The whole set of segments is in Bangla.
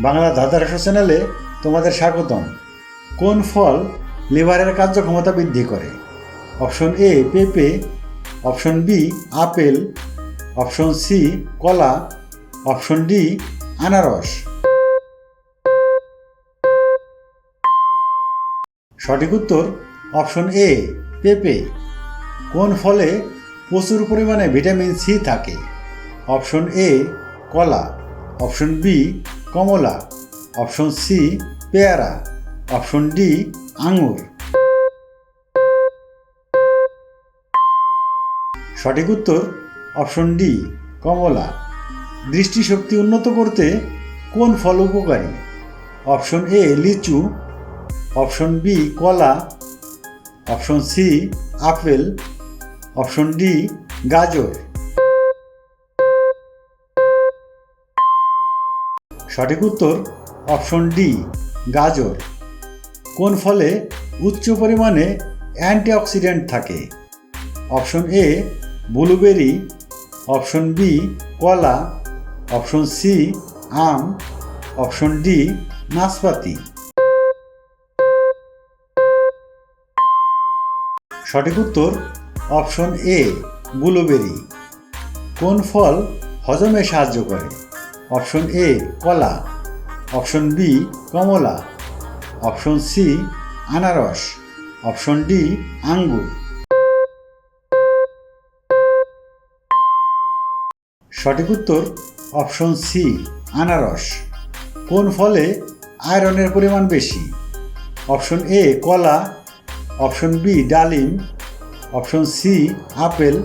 বাংলা ধাঁধারাস চ্যানেলে তোমাদের স্বাগতম। কোন ফল লিভারের কার্যক্ষমতা বৃদ্ধি করে? অপশন এ পেঁপে, option B apple, option C কলা, অপশন ডি আনারস। সঠিক উত্তর অপশন এ পেঁপে। কোন ফলে প্রচুর পরিমাণে ভিটামিন সি থাকে? অপশন এ কলা, অপশন বি কমলা, অপশন সি পেয়ারা, অপশন ডি আঙুর। সঠিক উত্তর, অপশন ডি কমলা। দৃষ্টিশক্তি উন্নত করতে কোন ফল উপকারী? অপশন এ লিচু। অপশন বি কলা। Option C apple. Option D গাজর। সঠিক উত্তর অপশন ডি, গাজর। কোন ফলে উচ্চ পরিমাণে অ্যান্টিঅক্সিডেন্ট থাকে? Option A, blueberry. Option B, কলা। অপশন সি, আম। অপশন ডি, নাশপাতি। সঠিক উত্তর অপশন এ, ব্লুবেরি। কোন ফল হজমে সাহায্য করে? অপশন এ কলা। অপশন বি কমলা। অপশন সি আনারস। অপশন ডি আঙ্গুর। সঠিক উত্তর, অপশন সি আনারস। কোন ফলে আয়রনের পরিমাণ বেশি? অপশন এ কলা। অপশন বি ডালিম। Option C apple.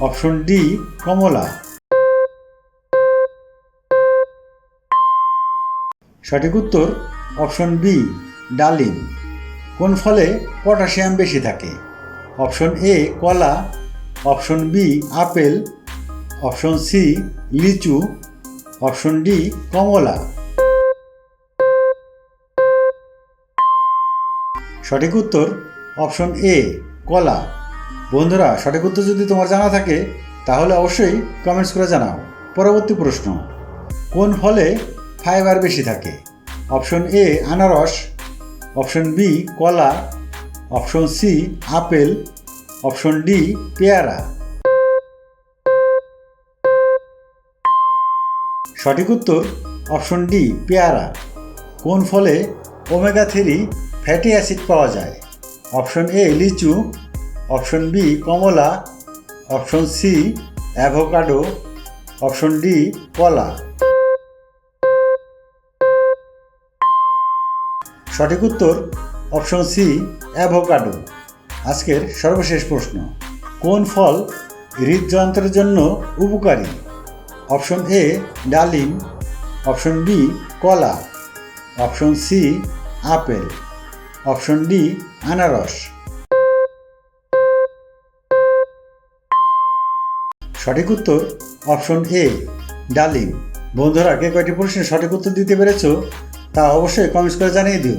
Option D কমলা। সঠিক উত্তর অপশন বি, ডালিম। কোন ফলে পটাশিয়াম বেশি থাকে? অপশন এ, কলা। Option B, apple. Option C, লিচু। অপশন ডি, কমলা। সঠিক উত্তর অপশন এ, কলা। বন্ধুরা, সঠিক উত্তর যদি তোমার জানা থাকে, তাহলে অবশ্যই কমেন্টস করে জানাও। পরবর্তী প্রশ্ন, কোন ফলে ফাইবার বেশি থাকে। অপশন এ আনারস। অপশন বি কলা। Option C apple. Option D পেয়ারা। সঠিক উত্তর, অপশন ডি পেয়ারা। কোন ফলে ওমেগা থ্রি ফ্যাটি অ্যাসিড পাওয়া যায়? অপশন এ লিচু। অপশন বি কমলা। Option C avocado. Option D কলা। সঠিক উত্তর অপশন সি, অ্যাভোকাডো। আজকের সর্বশেষ প্রশ্ন, কোন ফল হৃদযন্ত্রের জন্য উপকারী? অপশন এ, ডালিম। অপশন বি, কলা। Option C, apple. Option D, আনারস। সঠিক উত্তর অপশন এ, ডালিম। বন্ধুরা, কে কয়টি প্রশ্নের সঠিক উত্তর দিতে পেরেছ? তা অবশ্যই কমেন্টস করে জানিয়ে দিও।